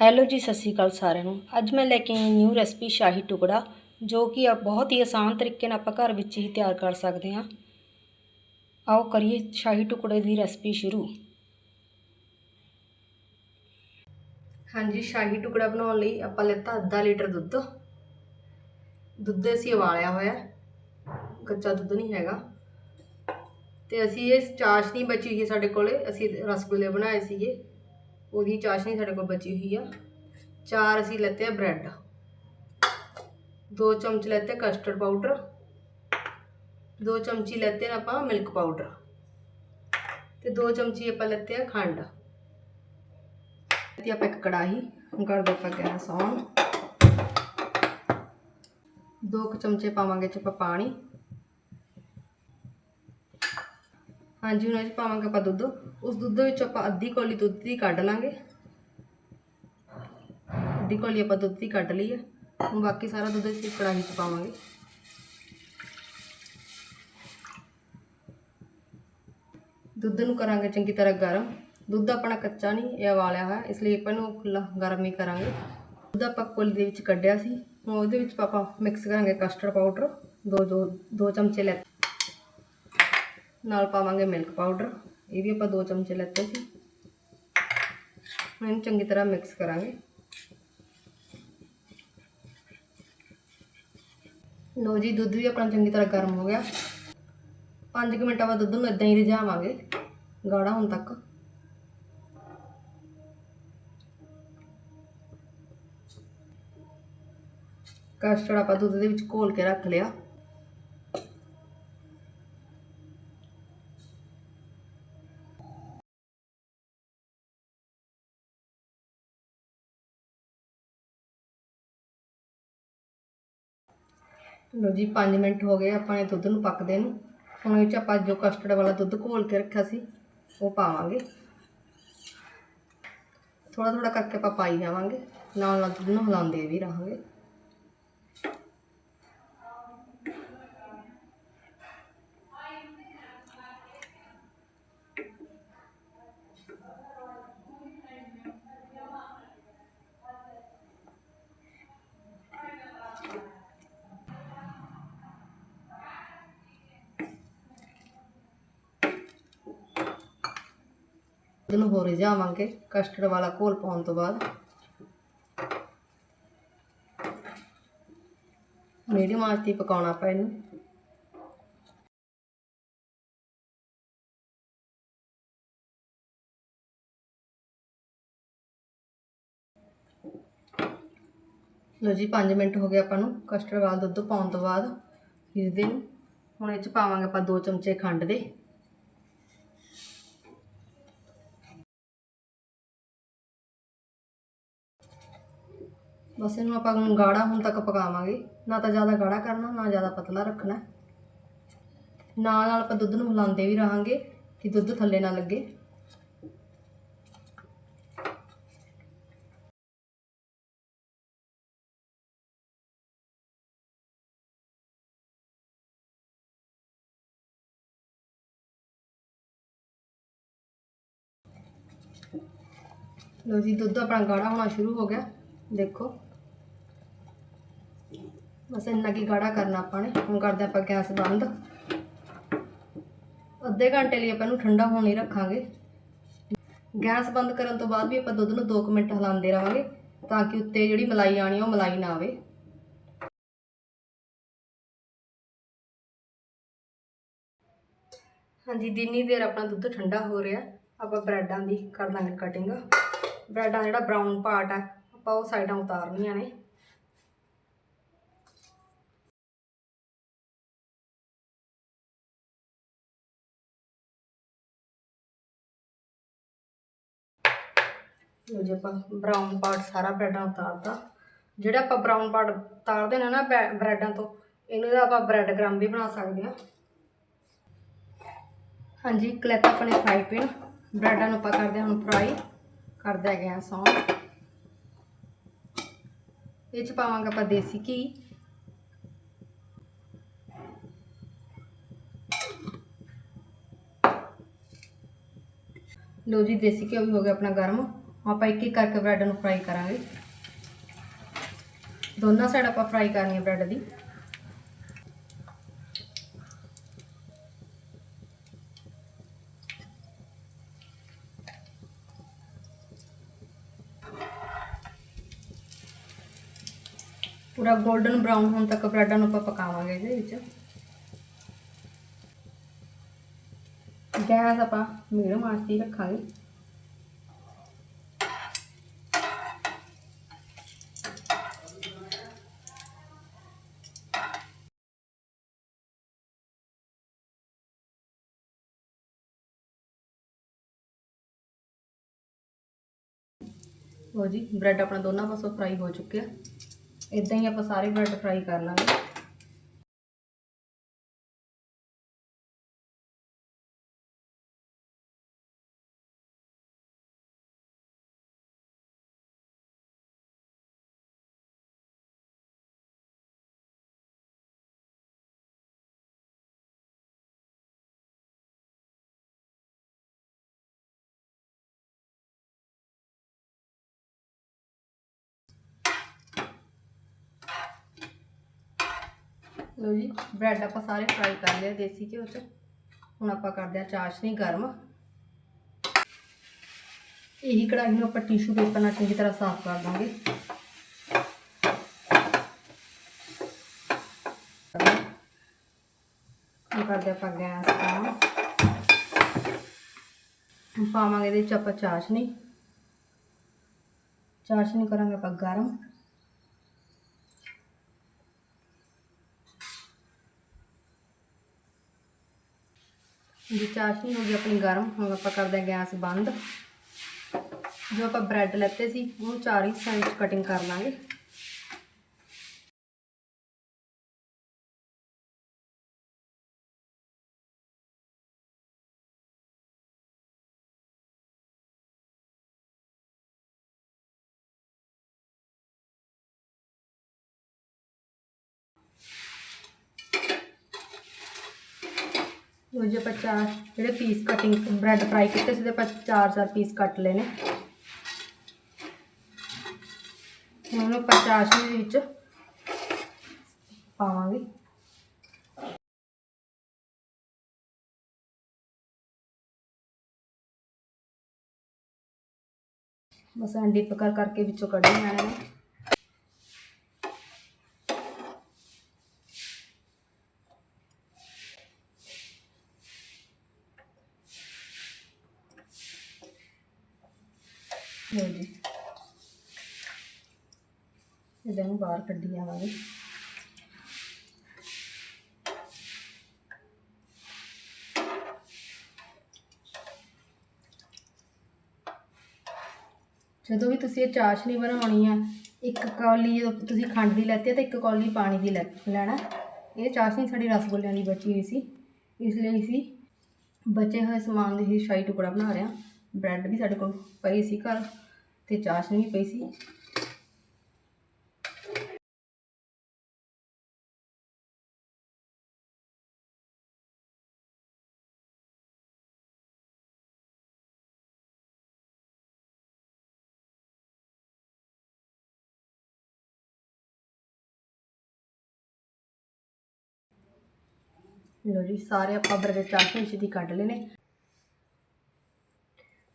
Hello ਜੀ, ਸਤਿ ਸ਼੍ਰੀ ਅਕਾਲ ਸਾਰਿਆਂ ਨੂੰ। ਅੱਜ ਮੈਂ ਲੈ ਕੇ ਆਈ ਨਿਊ ਰੈਸਪੀ ਸ਼ਾਹੀ ਟੁਕੜਾ, ਜੋ ਕਿ ਆ ਬਹੁਤ ਹੀ ਆਸਾਨ ਤਰੀਕੇ ਨਾਲ ਆਪਾਂ ਘਰ ਵਿੱਚ ਹੀ ਤਿਆਰ ਕਰ ਸਕਦੇ ਹਾਂ। ਆਓ ਕਰੀਏ ਸ਼ਾਹੀ ਟੁਕੜੇ ਦੀ ਰੈਸਪੀ ਸ਼ੁਰੂ। ਹਾਂਜੀ, ਸ਼ਾਹੀ ਟੁਕੜਾ ਬਣਾਉਣ ਲਈ ਆਪਾਂ ਲੈਤਾ ਅੱਧਾ ਲੀਟਰ ਦੁੱਧ। ਦੁੱਧ ਅਸੀਂ ਉਬਾਲਿਆ ਹੋਇਆ ਕੱਚਾ ਦੁੱਧ ਨਹੀਂ ਹੈਗਾ। ਤੇ ਅਸੀਂ ਇਹ ਚਾਸ਼ਨੀ ਬਚੀ ਹੋਈ ਸਾਡੇ ਕੋਲੇ, ਅਸੀਂ ਰਸਗੁੱਲੇ ਬਣਾਏ ਸੀਗੇ। ਉਹਦੀ ਚਾਸ਼ਨੀ ਸਾਡੇ ਕੋਲ ਬਚੀ ਹੋਈ ਆ। ਚਾਰ ਅਸੀਂ ਲੈਤੇ ਆ ਬ੍ਰੈਡ। ਦੋ ਚਮਚ ਲੈਤੇ ਕਸਟਰਡ ਪਾਊਡਰ। ਦੋ ਚਮਚੀ ਲੈਤੇ ਨੇ ਆਪਾਂ ਮਿਲਕ ਪਾਊਡਰ। ਤੇ ਦੋ ਚਮਚੀ ਆਪਾਂ ਲੈਤੇ ਆ ਖੰਡ। ਤੇ ਆਪਾਂ ਇੱਕ ਕੜਾਹੀ ਹੁਣ ਕਰ ਦੋ ਆਪਾਂ ਗੈਸ ਔਨ। ਦੋ ਕੁ ਚਮਚੇ ਪਾਵਾਂਗੇ ਚ ਆਪਾਂ ਪਾਣੀ। ਹਾਂਜੀ, ਹੁਣ ਇਹ 'ਚ ਪਾਵਾਂਗੇ ਆਪਾਂ ਦੁੱਧ। ਉਸ ਦੁੱਧ ਵਿੱਚ ਆਪਾਂ ਅੱਧੀ ਕੌਲੀ ਦੁੱਧ ਦੀ ਕੱਢ ਲਾਂਗੇ। ਅੱਧੀ ਕੌਲੀ ਆਪਾਂ ਦੁੱਧ ਦੀ ਕੱਢ ਲਈ ਹੈ ਹੁਣ ਬਾਕੀ ਸਾਰਾ ਦੁੱਧ ਅਸੀਂ ਕੜਾਹੀ 'ਚ ਪਾਵਾਂਗੇ। ਦੁੱਧ ਨੂੰ ਕਰਾਂਗੇ ਚੰਗੀ ਤਰ੍ਹਾਂ ਗਰਮ। ਦੁੱਧ ਆਪਣਾ ਕੱਚਾ ਨਹੀਂ, ਇਹ ਵਾਲਿਆ ਹੋਇਆ। ਇਸ ਲਈ ਆਪਾਂ ਇਹਨੂੰ ਖੁੱਲਾ ਗਰਮ ਹੀ ਕਰਾਂਗੇ। ਦੁੱਧ ਆਪਾਂ ਕੋਲੀ ਦੇ ਵਿੱਚ ਕੱਢਿਆ ਸੀ। ਹੁਣ ਉਹਦੇ ਵਿੱਚ ਆਪਾਂ ਮਿਕਸ ਕਰਾਂਗੇ ਕਸਟਰਡ ਪਾਊਡਰ ਦੋ ਦੋ ਦੋ ਚਮਚੇ ਲੈ ਨਾਲ ਪਾਵਾਂਗੇ ਮਿਲਕ ਪਾਊਡਰ ਇਹ ਵੀ ਆਪਾਂ ਦੋ ਚਮਚੇ ਲੈਤੇ ਸੀ ਹੁਣ ਇਹਨੂੰ ਚੰਗੀ ਤਰ੍ਹਾਂ ਮਿਕਸ ਕਰਾਂਗੇ ਲੋ ਜੀ ਦੁੱਧ ਵੀ ਆਪਣਾ ਚੰਗੀ ਤਰ੍ਹਾਂ ਗਰਮ ਹੋ ਗਿਆ 5 ਮਿੰਟਾਂ ਬਾਅਦ ਦੁੱਧ ਨੂੰ ਇਦਾਂ ਹੀ ਰਿਝਾਵਾਂਗੇ ਗਾੜਾ ਹੋਣ ਤੱਕ ਕਸਟਰਡ ਆਪਾਂ ਦੁੱਧ ਦੇ ਵਿੱਚ ਘੋਲ ਕੇ ਰੱਖ ਲਿਆ ਲੋ ਜੀ 5 ਮਿੰਟ ਹੋ ਗਏ, ਆਪਾਂ ਨੇ ਦੁੱਧ ਨੂੰ ਪੱਕਦੇ ਨੂੰ। ਹੁਣ ਇਹ ਚ ਆਪਾਂ ਜੋ ਕਸਟਰਡ ਵਾਲਾ ਦੁੱਧ ਘੋਲ ਕੇ ਰੱਖਿਆ ਸੀ, ਉਹ ਪਾਵਾਂਗੇ। ਥੋੜਾ ਥੋੜਾ ਕਰਕੇ ਆਪਾਂ ਪਾਈ ਜਾਵਾਂਗੇ। ਨਾਲ ਨਾਲ ਦੁੱਧ ਨੂੰ ਹਿਲਾਉਂਦੇ ਵੀ ਰਹਾਂਗੇ। ਦੁੱਧ ਨੂੰ ਹੋਰ ਜਾਵਾਂਗੇ ਕਸਟਰਡ ਵਾਲਾ ਘੋਲ ਪਾਉਣ ਤੋਂ ਬਾਅਦ। ਮੀਡੀਅਮ ਆਂਚ ਤੇ ਹੀ ਪਕਾਉਣਾ ਆਪਾਂ ਇਹਨੂੰ। ਲੋ ਜੀ 5 ਮਿੰਟ ਹੋ ਗਏ ਆਪਾਂ ਨੂੰ ਕਸਟਰਡ ਵਾਲਾ ਦੁੱਧ ਪਾਉਣ ਤੋਂ ਬਾਅਦ। ਹਿੱਸਦੇ ਨੂੰ ਹੁਣ ਇਹ ਚ ਪਾਵਾਂਗੇ ਆਪਾਂ 2 ਚਮਚੇ ਖੰਡ ਦੇ। ਬਸ ਇਹਨੂੰ ਆਪਾਂ ਗਾੜਾ ਹੁਣ ਤੱਕ ਪਕਾਵਾਂਗੇ। ਨਾ ਤਾਂ ਜ਼ਿਆਦਾ ਗਾੜਾ ਕਰਨਾ, ਨਾ ਜ਼ਿਆਦਾ ਪਤਲਾ ਰੱਖਣਾ। ਨਾਲ ਨਾਲ ਆਪਾਂ ਦੁੱਧ ਨੂੰ ਹਿਲਾਉਂਦੇ ਵੀ ਰਹਾਂਗੇ ਕਿ ਦੁੱਧ ਥੱਲੇ ਨਾ ਲੱਗੇ। ਲੋ ਜੀ, ਦੁੱਧ ਆਪਣਾ ਗਾੜਾ ਹੋਣਾ ਸ਼ੁਰੂ ਹੋ ਗਿਆ। ਦੇਖੋ। ਬਸ ਇੰਨਾ ਕੀ ਗਾੜਾ ਕਰਨਾ ਆਪਾਂ ਨੇ। ਹੁਣ ਕਰਦੇ ਆਪਾਂ ਗੈਸ ਬੰਦ। ਅੱਧੇ ਘੰਟੇ ਲਈ ਆਪਾਂ ਇਹਨੂੰ ਠੰਡਾ ਹੋਣ ਲਈ ਰੱਖਾਂਗੇ। ਗੈਸ ਬੰਦ ਕਰਨ ਤੋਂ ਬਾਅਦ ਵੀ ਆਪਾਂ ਦੁੱਧ ਨੂੰ 2 ਮਿੰਟ ਹਿਲਾਉਂਦੇ ਰਹਾਂਗੇ ਤਾਂ ਕਿ ਉੱਤੇ ਜਿਹੜੀ ਮਲਾਈ ਆਣੀ ਉਹ ਮਲਾਈ ਨਾ ਆਵੇ। ਹਾਂਜੀ, ਜਿੰਨੀ ਦੇਰ ਆਪਣਾ ਦੁੱਧ ਠੰਡਾ ਹੋ ਰਿਹਾ, ਆਪਾਂ ਬ੍ਰੈਡਾਂ ਦੀ ਕਰ ਲਾਂਗੇ ਕਟਿੰਗ ਬ੍ਰੈਡਾਂ ਜਿਹੜਾ ਬਰਾਊਨ ਪਾਰਟ ਆ, ਆਪਾਂ ਉਹ ਸਾਈਡਾਂ ਉਤਾਰਨੀਆਂ ਨੇ। ਲਓ ਜੀ ਆਪਾਂ ਬਰਾਊਨ ਪਾਰਟ ਸਾਰਾ ਬ੍ਰੈਡਾਂ ਉਤਾਰਦਾ ਜਿਹੜਾ ਆਪਾਂ ਬਰਾਊਨ ਪਾਰਟ ਉਤਾਰਦੇ ਨੇ ਨਾ ਬ੍ਰੈਡਾਂ ਤੋਂ, ਇਹਨੂੰ ਦਾ ਆਪਾਂ ਬ੍ਰੈਡ ਗ੍ਰਾਮ ਵੀ ਬਣਾ ਸਕਦੇ ਹਾਂ। ਹਾਂਜੀ ਕਲੈਤਾ ਆਪਣੇ ਫਰਾਈ ਪੈਨ ਬ੍ਰੈਡਾਂ ਨੂੰ ਆਪਾਂ ਕਰਦੇ ਹਾਂ ਹੁਣ ਫਰਾਈ ਕਰਦੇ ਹੈਗੇ ਸੌਂ ਇਹ ਚ ਪਾਵਾਂਗੇ ਆਪਾਂ ਦੇਸੀ ਘੀ। ਲੋ ਜੀ, ਦੇਸੀ ਘਿਓ ਵੀ ਹੋ ਗਿਆ ਆਪਣਾ ਗਰਮ। ਆਪਾਂ ਇੱਕ ਇੱਕ ਕਰਕੇ ਬ੍ਰੈਡ ਨੂੰ ਫਰਾਈ ਕਰਾਂਗੇ। ਦੋਨਾਂ ਸਾਈਡ ਆਪਾਂ ਫਰਾਈ ਕਰਨੀ ਹੈ ਬ੍ਰੈਡ ਦੀ। ਪੂਰਾ 골ਡਨ ਬ੍ਰਾਊਨ ਹੋਣ ਤੱਕ ਬ੍ਰੈਡਾਂ ਨੂੰ ਆਪਾਂ ਪਕਾਵਾਂਗੇ ਇਹਦੇ ਵਿੱਚ। ਗੈਸ ਆਪਾਂ ਮੀਡੀਅਮ ਆਂਚ ਤੇ ਹੀ ਰੱਖਾਂਗੇ। ਲੋ ਜੀ ਬ੍ਰੈਡ ਆਪਣਾ ਦੋਨਾਂ ਪਾਸੋਂ ਫਰਾਈ ਹੋ ਚੁੱਕਿਆ। ਇਦਾਂ ਹੀ ਆਪਾਂ ਸਾਰੇ ਬ੍ਰੈਡ ਫਰਾਈ ਕਰ ਲਾਂਗੇ। ਲੋ ਜੀ ਬ੍ਰੈਡ ਆਪਾਂ ਸਾਰੇ ਫਰਾਈ ਕਰ ਲਏ ਦੇਸੀ ਘਿਓ 'ਚ। ਹੁਣ ਆਪਾਂ ਕਰਦੇ ਆ ਚਾਸ਼ਨੀ ਗਰਮ। ਇਹੀ ਕੜਾਹੀ ਨੂੰ ਆਪਾਂ ਟਿਸ਼ੂ ਪੇਪਰ ਨਾਲ ਚੰਗੀ ਤਰ੍ਹਾਂ ਸਾਫ਼ ਕਰ ਦਾਂਗੇ। ਹੁਣ ਕਰਦੇ ਆਪਾਂ ਗੈਸ ਆਨ ਪਾਵਾਂਗੇ ਇਹਦੇ 'ਚ ਆਪਾਂ ਚਾਸ਼ਨੀ। ਚਾਸ਼ਨੀ ਕਰਾਂਗੇ ਆਪਾਂ ਗਰਮ। ਜੇ ਚਾਸ਼ਨੀ ਹੋ ਗਈ, ਆਪਣੀ ਗਰਮ। ਹੁਣ ਆਪਾਂ ਕਰਦੇ ਹਾਂ ਗੈਸ ਬੰਦ। ਜੋ ਆਪਾਂ ਬ੍ਰੈਡ ਲੈਤੇ ਸੀ, ਉਹਨੂੰ ਚਾਰ ਹਿੱਸਿਆਂ ਵਿੱਚ ਕਟਿੰਗ ਕਰ ਲਾਂਗੇ। ਉਹ ਜੇ ਆਪਾਂ ਚਾਰ ਜਿਹੜੇ ਪੀਸ ਕਟਿੰਗ ਬ੍ਰੈਡ ਫਰਾਈ ਕੀਤੇ ਸੀ, ਤੇ ਆਪਾਂ ਚਾਰ ਚਾਰ ਪੀਸ ਕੱਟ ਲਏ ਨੇ। ਹੁਣ ਉਹਨੂੰ ਆਪਾਂ ਚਾਸ਼ਨੀ ਦੇ ਵਿੱਚ ਪਾਵਾਂਗੇ। ਬਸ ਐਂ ਡਿਪ ਕਰ ਕਰਕੇ ਵਿੱਚੋਂ ਕੱਢ ਆਣੇ ਨੇ ਲਓ ਜੀ। ਇਹਦੇ ਨੂੰ ਬਾਹਰ ਕੱਢੀ ਜਾਵਾਂਗੇ ਜਦੋਂ ਵੀ ਤੁਸੀਂ ਇਹ ਚਾਸ਼ਨੀ ਬਣਾਉਣੀ ਆ, ਇੱਕ ਕੌਲੀ ਜਦੋਂ ਤੁਸੀਂ ਖੰਡ ਦੀ ਲੈਤੀ ਆ ਤੇ ਇੱਕ ਕੌਲੀ ਪਾਣੀ ਦੀ ਲੈ ਲੈਣਾ। ਇਹ ਚਾਸ਼ਨੀ ਸਾਡੀ ਰਸਗੁੱਲਿਆਂ ਦੀ ਬਚੀ ਹੋਈ ਸੀ। ਇਸ ਲਈ ਅਸੀਂ ਬਚੇ ਹੋਏ ਸਮਾਨ ਦੇ ਹੀ ਸ਼ਾਹੀ ਟੁਕੜਾ ਬਣਾ ਰਹੇ ਹਾਂ ਬ੍ਰੈਡ ਵੀ ਸਾਡੇ ਕੋਲ ਪਈ ਸੀ ਘਰ। ਤੇ ਚਾਸ਼ਨੀ ਵੀ ਪਈ ਸੀ। ਲੋ ਜੀ, ਸਾਰੇ ਆਪਾਂ ਬਰਗਰ ਚਾਸ਼ਨੀ ਵਿੱਚ ਦੀ ਕੱਢ ਲਏ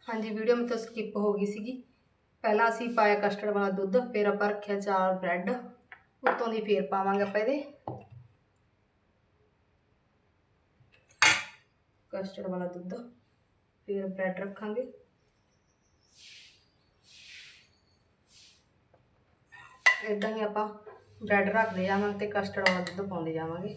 ਹਾਂਜੀ ਵੀਡੀਓ ਮੇ ਸਕਿਪ ਹੋ ਗਈ ਸੀਗੀ। ਪਹਿਲਾਂ ਅਸੀਂ ਪਾਇਆ ਕਸਟਰਡ ਵਾਲਾ ਦੁੱਧ, ਫਿਰ ਆਪਾਂ ਰੱਖਿਆ ਚਾਰ ਬ੍ਰੈਡ ਉੱਤੋਂ ਦੀ ਫੇਰ ਪਾਵਾਂਗੇ ਆਪਾਂ ਇਹਦੇ। ਕਸਟਰਡ ਵਾਲਾ ਦੁੱਧ, ਫਿਰ ਬ੍ਰੈਡ ਰੱਖਾਂਗੇ। ਇਦਾਂ ਹੀ ਆਪਾਂ ਬ੍ਰੈਡ ਰੱਖਦੇ ਜਾਵਾਂਗੇ ਤੇ ਕਸਟਰਡ ਵਾਲਾ ਦੁੱਧ ਪਾਉਂਦੇ ਜਾਵਾਂਗੇ।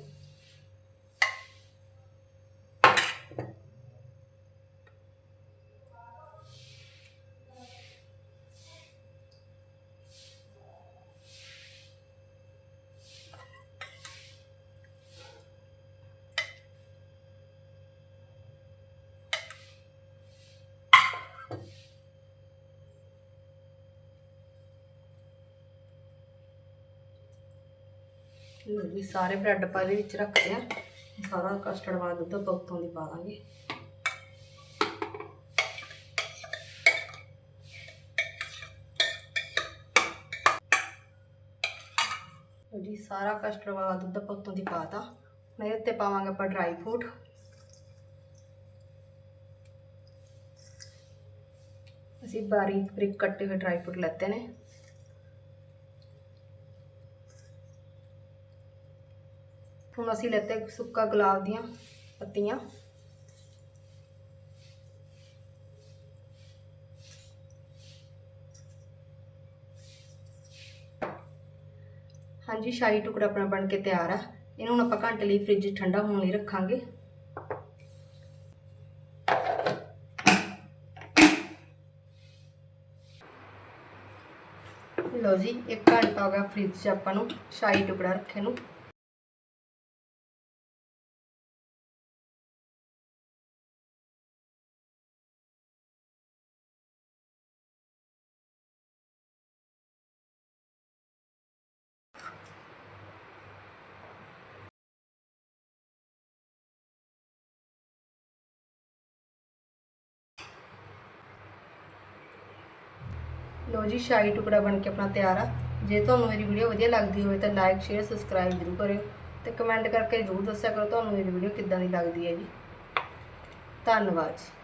ਲਓ ਜੀ ਸਾਰੇ ਬ੍ਰੈਡ ਪਾ ਦੇ ਵਿੱਚ ਰੱਖਦੇ ਆ। ਸਾਰਾ ਕਸਟਰਡ ਵਾਲਾ ਦੁੱਧ ਆਪਾਂ ਉੱਤੋਂ ਦੀ ਪਾ ਦਾਂਗੇ। ਜੀ, ਸਾਰਾ ਕਸਟਰਡ ਵਾਲਾ ਦੁੱਧ ਆਪਾਂ ਉੱਤੋਂ ਦੀ ਪਾਤਾ। ਹੁਣ ਇਹਦੇ ਉੱਤੇ ਪਾਵਾਂਗਾ ਆਪਾਂ ਡਰਾਈ ਫਰੂਟ ਅਸੀਂ ਬਾਰੀਕ ਬਰੀਕ ਕੱਟੇ ਹੋਏ ਡਰਾਈ ਫਰੂਟ ਲੈਤੇ ਨੇ। ਹੁਣ ਅਸੀਂ ਲੈਤੇ ਸੁੱਕਾ ਗੁਲਾਬ ਦੀਆਂ ਪੱਤੀਆਂ। ਹਾਂਜੀ, ਸ਼ਾਹੀ ਟੁਕੜਾ ਆਪਣਾ ਬਣ ਕੇ ਤਿਆਰ ਆ। ਇਹਨੂੰ ਹੁਣ ਆਪਾਂ ਘੰਟੇ ਲਈ ਫ੍ਰਿਜ ਠੰਡਾ ਹੋਣ ਲਈ ਰੱਖਾਂਗੇ। ਲਓ ਜੀ, ਇੱਕ ਘੰਟਾ ਹੋ ਗਿਆ ਫ੍ਰਿਜ 'ਚ ਆਪਾਂ ਨੂੰ ਸ਼ਾਹੀ ਟੁਕੜਾ ਰੱਖੇ ਨੂੰ। ਲੋ ਜੀ, ਸ਼ਾਹੀ ਟੁਕੜਾ ਬਣ ਕੇ ਆਪਣਾ ਤਿਆਰ ਆ। ਜੇ ਤੁਹਾਨੂੰ ਮੇਰੀ ਵੀਡੀਓ ਵਧੀਆ ਲੱਗਦੀ ਹੋਵੇ ਤਾਂ ਲਾਈਕ ਸ਼ੇਅਰ ਸਬਸਕ੍ਰਾਈਬ ਜ਼ਰੂਰ ਕਰਿਓ ਤੇ ਕਮੈਂਟ ਕਰਕੇ ਜ਼ਰੂਰ ਦੱਸਿਆ ਕਰੋ ਤੁਹਾਨੂੰ ਮੇਰੀ ਵੀਡੀਓ ਕਿੱਦਾਂ ਦੀ ਲੱਗਦੀ ਹੈ ਜੀ। ਧੰਨਵਾਦ ਜੀ।